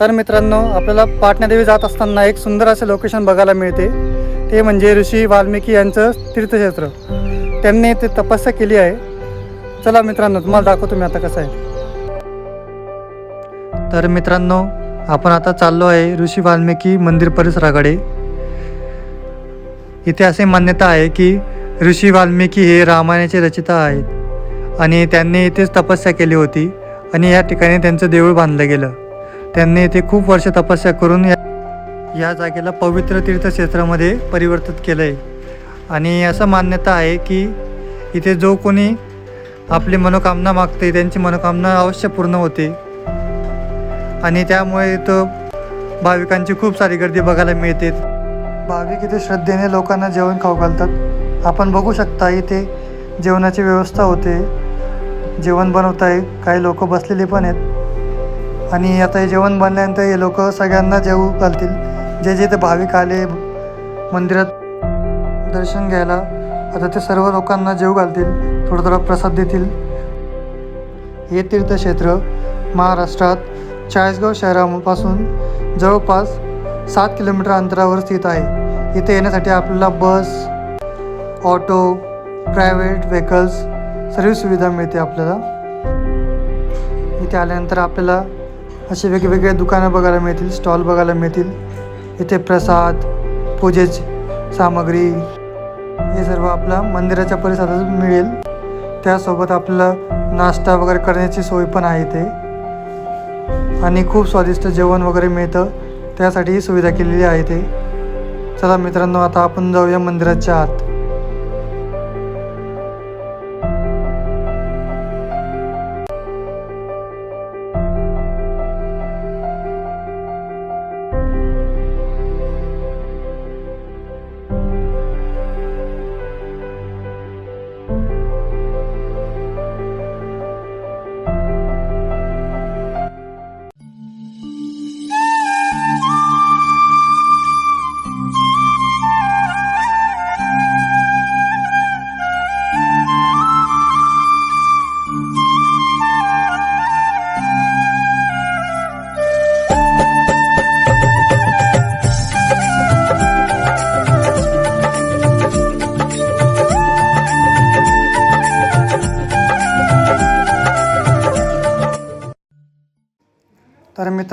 तर मित्रांनो आपल्याला पाटण्यादेवी जात असताना एक सुंदर असे लोकेशन बघायला मिळते. ते म्हणजे ऋषी वाल्मिकी यांचं तीर्थक्षेत्र. त्यांनी ते तपस्या केली आहे. चला मित्रांनो तुम्हाला दाखवतो मी आता कसं आहे. तर मित्रांनो आपण आता चाललो आहे ऋषी वाल्मिकी मंदिर परिसराकडे. इथे असे मान्यता आहे की ऋषी वाल्मिकी हे रामायणाचे रचिता आहेत. आणि त्यांनी इथेच तपस्या केली होती. आणि या ठिकाणी त्यांचं देऊळ बांधलं गेलं. त्यांनी येथे खूप वर्ष तपस्या करून या या जागेला पवित्र तीर्थक्षेत्रामध्ये परिवर्तित केलं आहे आणि असं मान्यता आहे की इथे जो कोणी आपली मनोकामना मागते त्यांची मनोकामना अवश्य पूर्ण होते. आणि त्यामुळे इथं भाविकांची खूप सारी गर्दी बघायला मिळते. भाविक इथे श्रद्धेने लोकांना जेवण खाऊ घालतात. आपण बघू शकता इथे जेवणाची व्यवस्था होते. जेवण बनवत आहे काही लोक बसलेले पण आहेत. आणि आता हे जेवण बनल्यानंतर हे लोक सगळ्यांना जेवू घालतील. जे जे ते भाविक आले मंदिरात दर्शन घ्यायला आता ते सर्व लोकांना जेवू घालतील थोडा थोडा प्रसाद देतील. हे तीर्थक्षेत्र महाराष्ट्रात चाळीसगाव शहरापासून जवळपास सात किलोमीटर अंतरावर स्थित आहे. इथे येण्यासाठी आपल्याला बस ऑटो प्रायव्हेट व्हेकल्स सर्व सुविधा मिळते आपल्याला. इथे आल्यानंतर आपल्याला असे वेगवेगळे दुकानं बघायला मिळतील स्टॉल बघायला मिळतील. इथे प्रसाद पूजेची सामग्री हे सर्व आपल्या मंदिराच्या परिसरात मिळेल. त्यासोबत आपलं नाश्ता वगैरे करण्याची सोय पण आहे इथे. आणि खूप स्वादिष्ट जेवण वगैरे मिळतं. त्यासाठी ही सुविधा केलेली आहे ते चला मित्रांनो आता आपण जाऊया मंदिराच्या आत.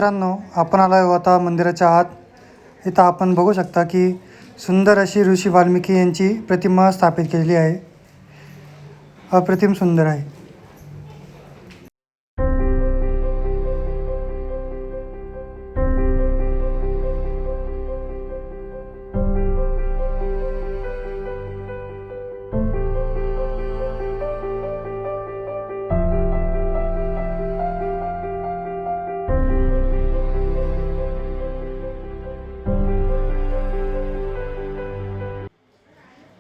मित्रांनो आपण आलो आहोत आता मंदिराच्या आत. इथं आपण बघू शकता की सुंदर अशी ऋषी वाल्मिकी यांची प्रतिमा स्थापित केलेली आहे. अप्रतिम सुंदर आहे.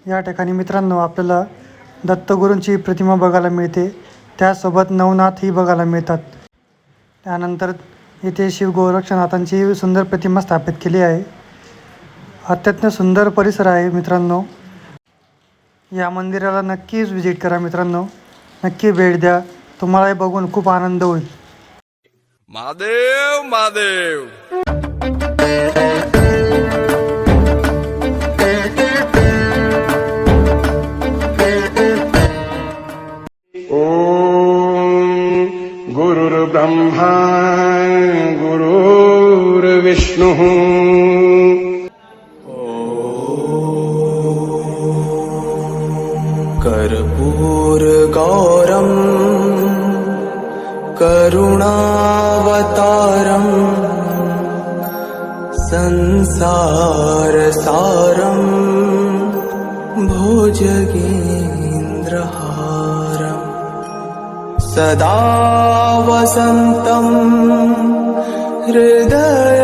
या ठिकाणी मित्रांनो आपल्याला दत्तगुरूंची प्रतिमा बघायला मिळते. त्यासोबत नवनाथही बघायला मिळतात. त्यानंतर इथे शिव गोरक्षनाथांची सुंदर प्रतिमा स्थापित केली आहे. अत्यंत सुंदर परिसर आहे मित्रांनो. या मंदिराला नक्कीच व्हिजिट करा मित्रांनो. नक्की भेट द्या. तुम्हालाही बघून खूप आनंद होईल. महादेव महादेव! गुरुर्ब्रह्मा गुरुर्विष्णुः। कर्पूरगौरम् करुणावतारम् संसारसारम् भोजगेन्द्रहारम् सदा वसन्तम् हृदयारविन्दे।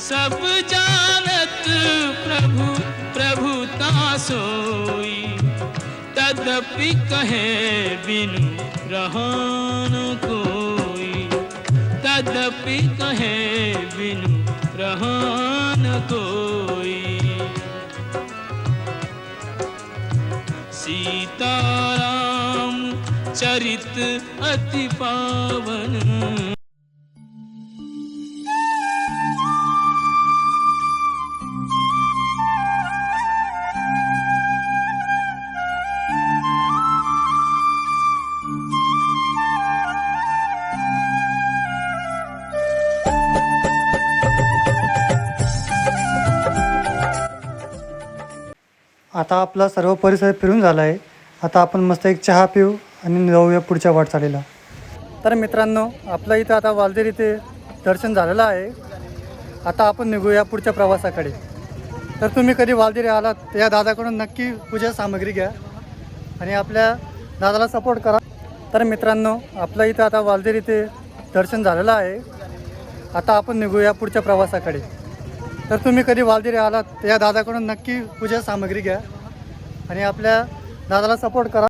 सब जानत प्रभु प्रभुता सोई तदपि कहे बिनु रहन कोई। तदपि कहे बिनु रहन कोई। सीताराम चरित अति पावन। आता आपला सर्व परिसर फिरून झाला आहे आता आपण मस्त एक चहा पिऊ. आणि जाऊया पुढच्या वाटचालीला. तर मित्रांनो आपलं इथं आता वालदेर इथे दर्शन झालेलं आहे. आता आपण निघूया पुढच्या प्रवासाकडे. तर तुम्ही कधी वालदेरी आलात तर या दादाकडून नक्की पूजा सामग्री घ्या आणि आपल्या दादाला सपोर्ट करा. तर मित्रांनो आपलं इथं आता वालदेर इथे दर्शन झालेलं आहे. आता आपण निघूया पुढच्या प्रवासाकडे. तर तुम्ही कधी वालदेरी आलात तर या दादाकडून नक्की पूजा सामग्री घ्या आणि आपल्या दादाला सपोर्ट करा.